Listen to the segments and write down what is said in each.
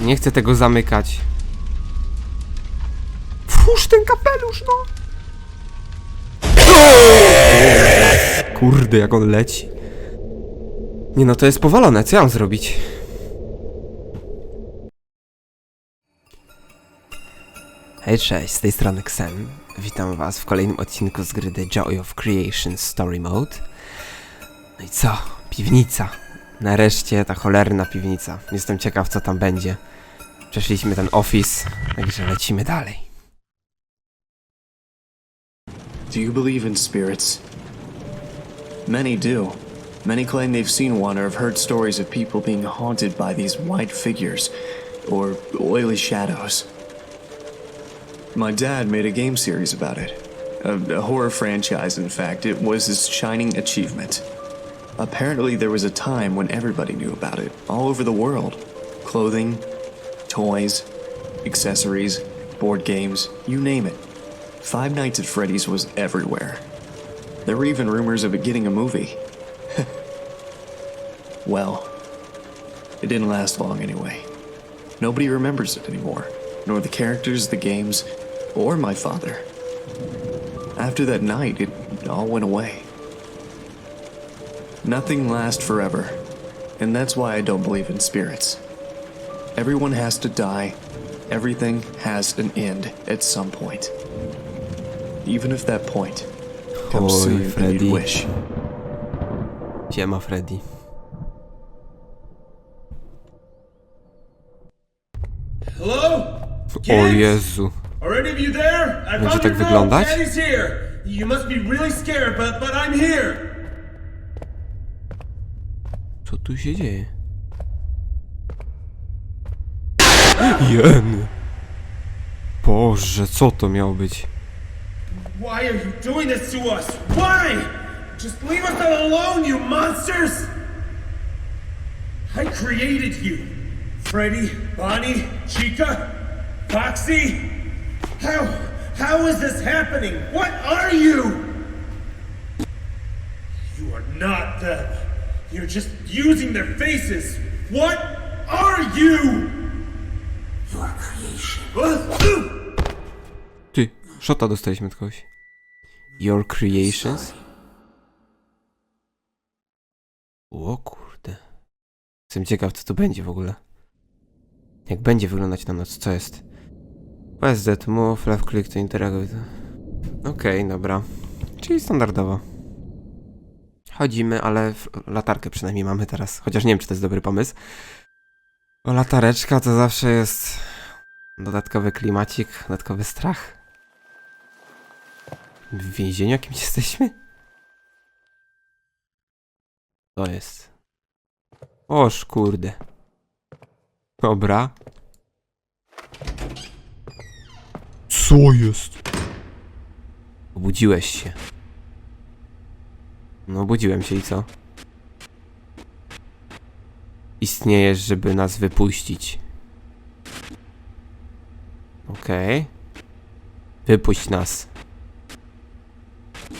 Nie chcę tego zamykać. Fuż ten kapelusz, no! Kurde, jak on leci. Nie no, to jest powalone, co ja mam zrobić? Hej, cześć, z tej strony Xen. Witam was w kolejnym odcinku z gry The Joy of Creation Story Mode. No i co? Piwnica. Nareszcie ta cholerna piwnica. Jestem ciekaw, co tam będzie. Przeszliśmy ten office, także lecimy dalej. Do you believe in spirits? Many do. Many claim they've seen one or have heard stories of people being haunted by these white figures or oily shadows. My dad made a game series about it. A, a horror franchise, in fact. It was his shining achievement. Apparently, there was a time when everybody knew about it, all over the world. Clothing, toys, accessories, board games, you name it. Five Nights at Freddy's was everywhere. There were even rumors of it getting a movie. well, it didn't last long anyway. Nobody remembers it anymore, nor the characters, the games, or my father. After that night, it all went away. Nothing lasts forever, and that's why I don't believe in spirits. Everyone has to die, everything has an end at some point. Even if that point comes Oj, sooner than Freddy. you'd wish. Siema, Freddy. Hello? O oh, Kids? Jezu. Are any of you there? I Będzie found tak your phone. wyglądać? Daddy's here. You must be really scared, but but I'm here. Co tu się dzieje? Jen! Boże, co to miało być? Why are you doing this to us? Why? Just leave us alone, you monsters! I created you. Freddy, Bonnie, Chica, Foxy. How how is this happening? What are you? You are not them. You're just using their faces. What are you? Your creation. Ty, szota dostaliśmy od kogoś. Your creations? O kurde. Jestem ciekaw, co to będzie w ogóle. Jak będzie wyglądać na noc, co jest? That move, left click to interact with... Okej, dobra. Czyli standardowo. Chodzimy, ale latarkę przynajmniej mamy teraz. Chociaż nie wiem, czy to jest dobry pomysł. Latareczka to zawsze jest dodatkowy klimacik, dodatkowy strach. W więzieniu jakimś jesteśmy? To jest. Oż kurde. Dobra. Co jest? Obudziłeś się. No obudziłem się i co? Istniejesz, żeby nas wypuścić. Okej. Wypuść nas.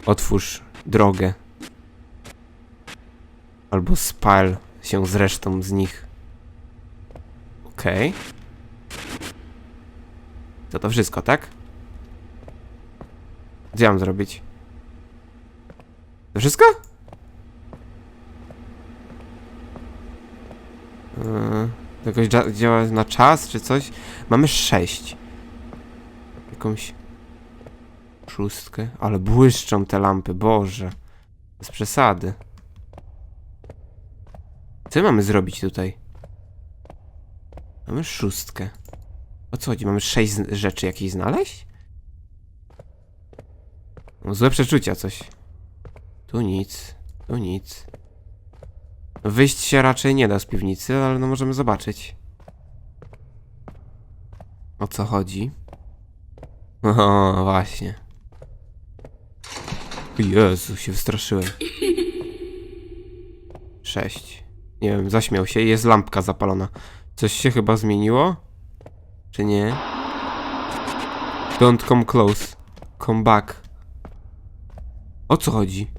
Otwórz drogę. Albo spal się z resztą z nich. Okej. To to wszystko, tak? Co ja mam zrobić? To wszystko? Yy, jakoś dzia- działa na czas czy coś? Mamy sześć. Jakąś szóstkę. Ale błyszczą te lampy, Boże. Bez przesady. Co my mamy zrobić tutaj? Mamy szóstkę. O co chodzi? Mamy sześć rzeczy jakieś znaleźć? Mam złe przeczucia coś. Tu nic. Tu nic. Wyjść się raczej nie da z piwnicy, ale no możemy zobaczyć. O co chodzi? O, właśnie. Jezu, się wystraszyłem. Sześć. Nie wiem, zaśmiał się. Jest lampka zapalona. Coś się chyba zmieniło? Czy nie? Don't come close. Come back. O co chodzi?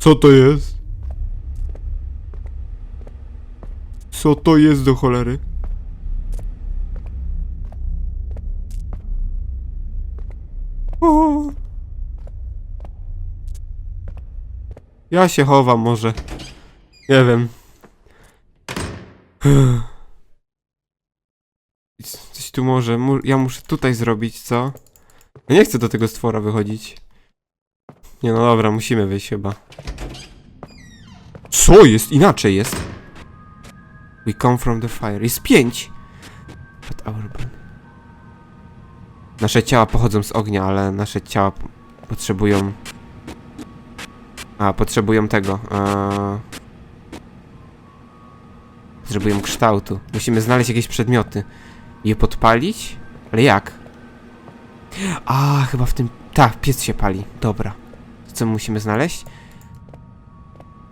Co to jest? Co to jest do cholery? O! Ja się chowam może. Nie wiem. Coś tu może. Ja muszę tutaj zrobić, co? Nie chcę do tego stwora wychodzić. Nie no dobra, musimy wyjść chyba. Co jest? Inaczej jest. We come from the fire. Jest pięć. But our Nasze ciała pochodzą z ognia, ale nasze ciała potrzebują... A, potrzebują tego. A... Potrzebują kształtu. Musimy znaleźć jakieś przedmioty. Je podpalić? Ale jak? A, chyba w tym... Tak, piec się pali. Dobra. Co musimy znaleźć?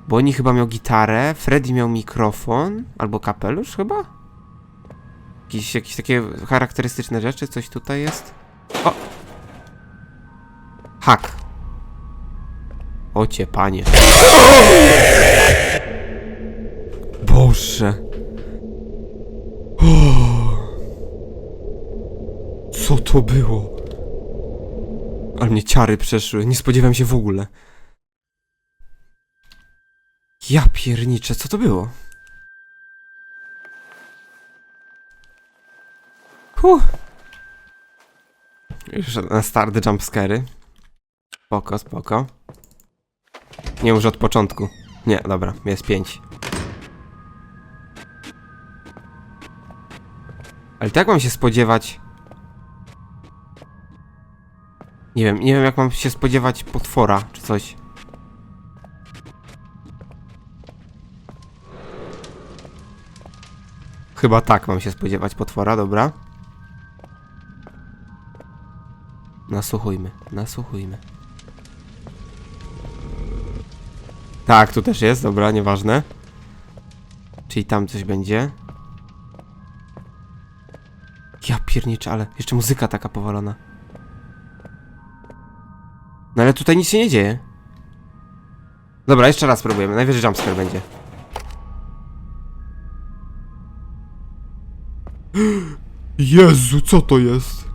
Bo oni chyba miał gitarę, Freddy miał mikrofon, albo kapelusz chyba? Jakieś, jakieś takie charakterystyczne rzeczy, coś tutaj jest? O! Hak. Ocie, panie. Boże. Co to było? Ale mnie ciary przeszły, nie spodziewałem się w ogóle. Ja pierniczę, co to było? Huh. Już na start jumpscary. Spoko, spoko. Nie już od początku. Nie, dobra, jest pięć. Ale tak mam się spodziewać... Nie wiem, nie wiem jak mam się spodziewać potwora, czy coś. Chyba tak mam się spodziewać potwora, dobra. Nasłuchujmy, nasłuchujmy. Tak, tu też jest, dobra, nieważne. Czyli tam coś będzie. Ja pierniczę, ale jeszcze muzyka taka powalona. Ale tutaj nic się nie dzieje. Dobra, jeszcze raz spróbujemy. Najwyżej jumpscare będzie. Jezu, co to jest?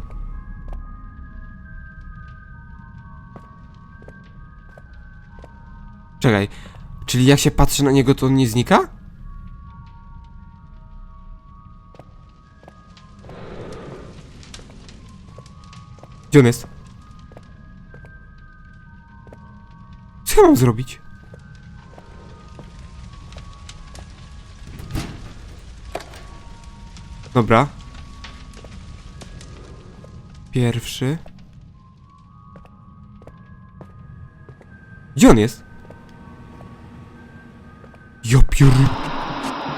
Czekaj, czyli jak się patrzy na niego, to on nie znika? Gdzie on jest? Mam zrobić? Dobra. Pierwszy. Gdzie on jest? Ja pióry.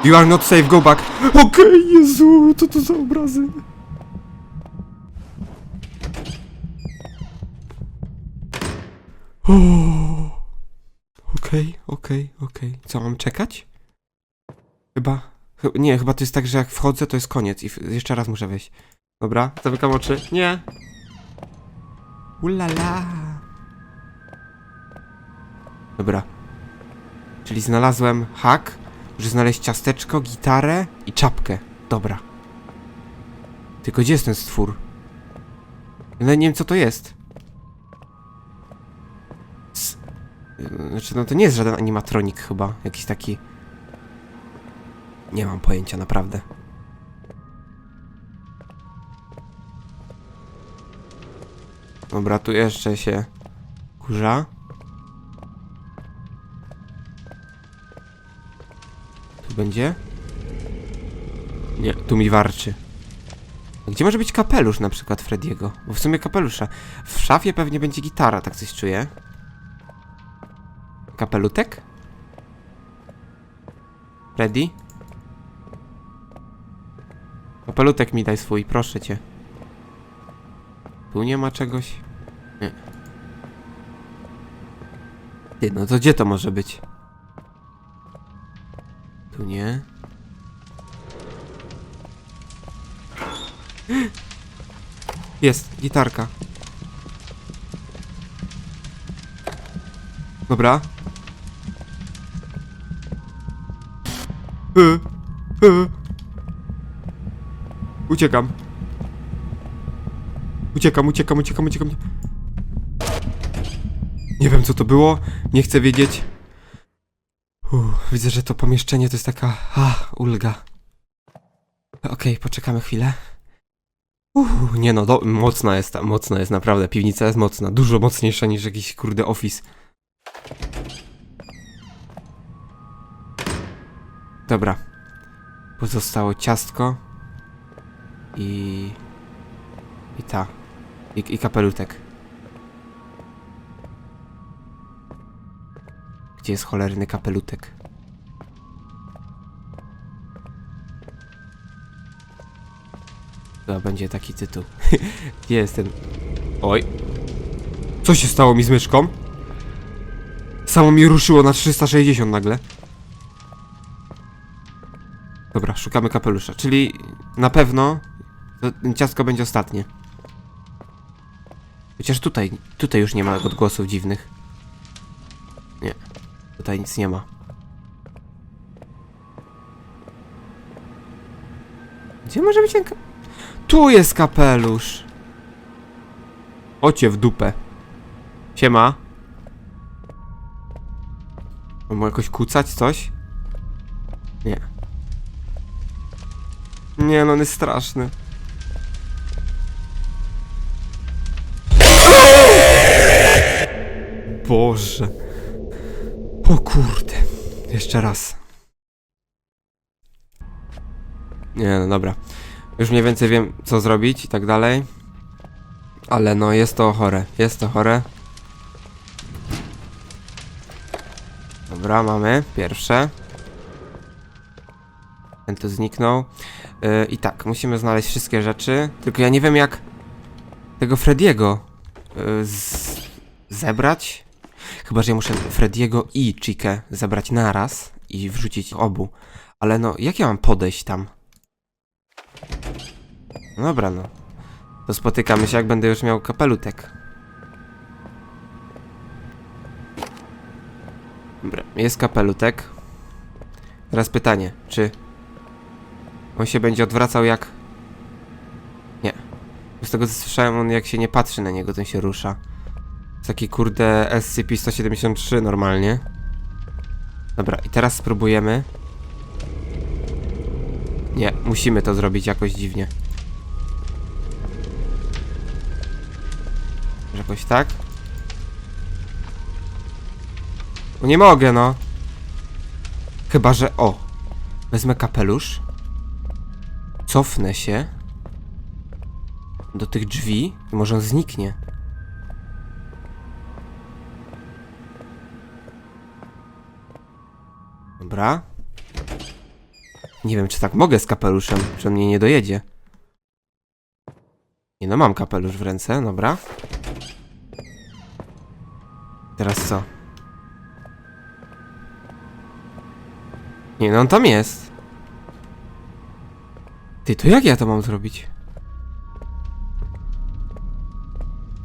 You are not safe, go back. Okej, Jezu, co to za obrazy? O. Okej, okej, okej. Co, mam czekać? Chyba... chy- Nie, chyba to jest tak, że jak wchodzę, to jest koniec i jeszcze raz muszę wejść. Dobra, zamykam oczy. Nie. Ulala. Dobra. Czyli znalazłem hak, muszę znaleźć ciasteczko, gitarę i czapkę. Dobra. Tylko gdzie jest ten stwór? Ja nawet nie wiem co to jest. Znaczy, no to nie jest żaden animatronik chyba. Jakiś taki... Nie mam pojęcia, naprawdę. Dobra, tu jeszcze się kurza. Tu będzie? Nie, tu mi warczy. Gdzie może być kapelusz na przykład Frediego? Bo w sumie kapelusza. W szafie pewnie będzie gitara, tak coś czuję. Kapelutek? Freddy? Kapelutek mi daj swój, proszę cię. Tu nie ma czegoś? Nie. Ty, no to gdzie to może być? Tu nie. Jest, gitarka. Dobra. Uciekam. Uciekam, uciekam, uciekam, uciekam. Nie wiem co to było, nie chcę wiedzieć. Uff, widzę, że to pomieszczenie to jest taka... A, ulga. Okej, poczekamy chwilę. Uff, nie no, do, mocna jest ta, mocna jest naprawdę, piwnica jest mocna, dużo mocniejsza niż jakiś kurde office. Dobra. Pozostało ciastko i... i ta. I, i kapelutek. Gdzie jest cholerny kapelutek? To będzie taki tytuł. Gdzie jest ten... Oj. Co się stało mi z myszką? Samo mi ruszyło na 360 nagle. Dobra, szukamy kapelusza, czyli na pewno ciastko będzie ostatnie. Chociaż tutaj, tutaj już nie ma odgłosów dziwnych. Nie, tutaj nic nie ma. Gdzie może być ten ka- Tu jest kapelusz! Ocie w dupę. Siema. Mam jakoś kucać coś? Nie no, on jest straszny. Boże. O kurde. Jeszcze raz. Nie no, dobra. Już mniej więcej wiem, co zrobić i tak dalej. Ale no, jest to chore. Jest to chore. Dobra, mamy. Pierwsze. Ten tu zniknął. Yy, I tak, musimy znaleźć wszystkie rzeczy. Tylko ja nie wiem jak tego Frediego yy, zebrać. Chyba, że ja muszę Frediego i Chikę zebrać naraz i wrzucić obu. Ale no, jak ja mam podejść tam? No dobra, no. To spotykamy się, jak będę już miał kapelutek. Dobra, jest kapelutek. Teraz pytanie, czy on się będzie odwracał jak... Nie. Z tego co słyszałem, on jak się nie patrzy na niego, to się rusza. Taki kurde SCP-173 normalnie. Dobra, i teraz spróbujemy. Nie, musimy to zrobić jakoś dziwnie. Jakoś tak? No nie mogę, no. Chyba, że... O! Wezmę kapelusz. Cofnę się. Do tych drzwi i może on zniknie. Dobra. Nie wiem, czy tak mogę z kapeluszem, czy on mnie nie dojedzie. Nie no, mam kapelusz w ręce, dobra. Teraz co? Nie no, on tam jest. Ty, to jak ja to mam zrobić?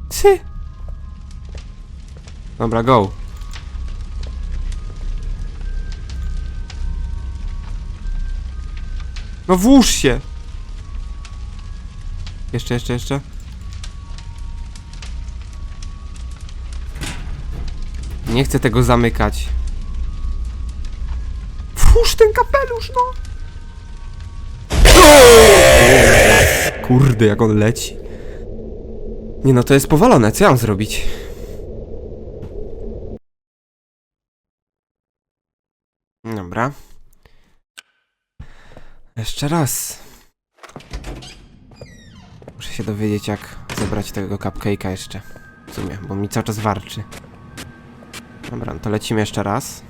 Ty! Dobra, go. No włóż się! Jeszcze, jeszcze, jeszcze. Nie chcę tego zamykać. Włóż ten kapelusz, no! Kurde, jak on leci. Nie no, to jest powalone, co ja mam zrobić? Dobra. Jeszcze raz. Muszę się dowiedzieć, jak zebrać tego cupcake'a jeszcze. W sumie, bo mi cały czas warczy. Dobra, no to lecimy jeszcze raz.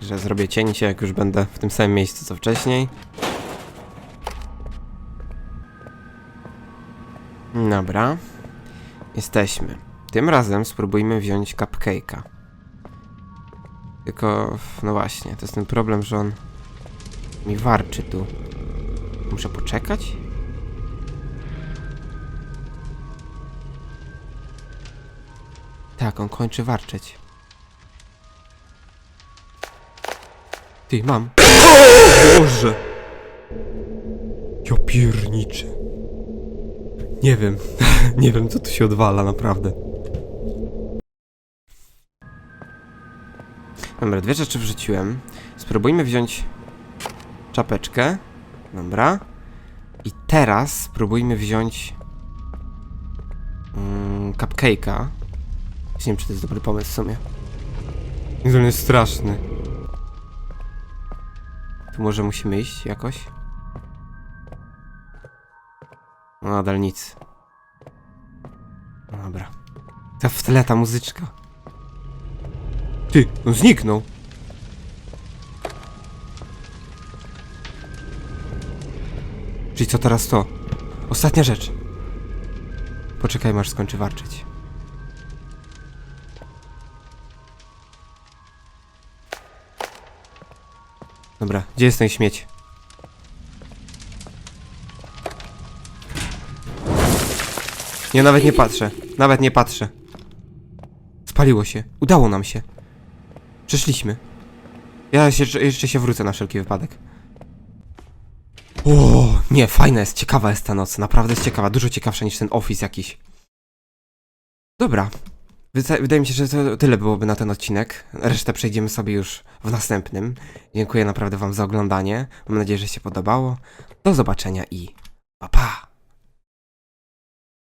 Że zrobię cięcie, jak już będę w tym samym miejscu co wcześniej. Dobra. Jesteśmy. Tym razem spróbujmy wziąć cupcake'a. Tylko, no właśnie, to jest ten problem, że on mi warczy tu. Muszę poczekać? Tak, on kończy warczeć. Ty, mam. Boże! Pierniczy. Nie wiem. nie wiem, co tu się odwala, naprawdę. Dobra, dwie rzeczy wrzuciłem. Spróbujmy wziąć czapeczkę. Dobra. I teraz spróbujmy wziąć mm, cupcake'a. Nie wiem, czy to jest dobry pomysł w sumie. On jest straszny. Tu może musimy iść jakoś? No nadal nic. No dobra. Ta w tle ta muzyczka. Ty, on zniknął. Czyli co teraz to? Ostatnia rzecz. Poczekaj, aż skończy warczyć. Dobra, gdzie jest ten śmieć? Nie, nawet nie patrzę. Nawet nie patrzę. Spaliło się. Udało nam się. Przeszliśmy. Ja się, jeszcze się wrócę na wszelki wypadek. O, nie, fajna jest, ciekawa jest ta noc. Naprawdę jest ciekawa, dużo ciekawsza niż ten office jakiś. Dobra. Wyda- Wydaje mi się, że to tyle byłoby na ten odcinek. Resztę przejdziemy sobie już w następnym. Dziękuję naprawdę Wam za oglądanie. Mam nadzieję, że się podobało. Do zobaczenia i pa pa!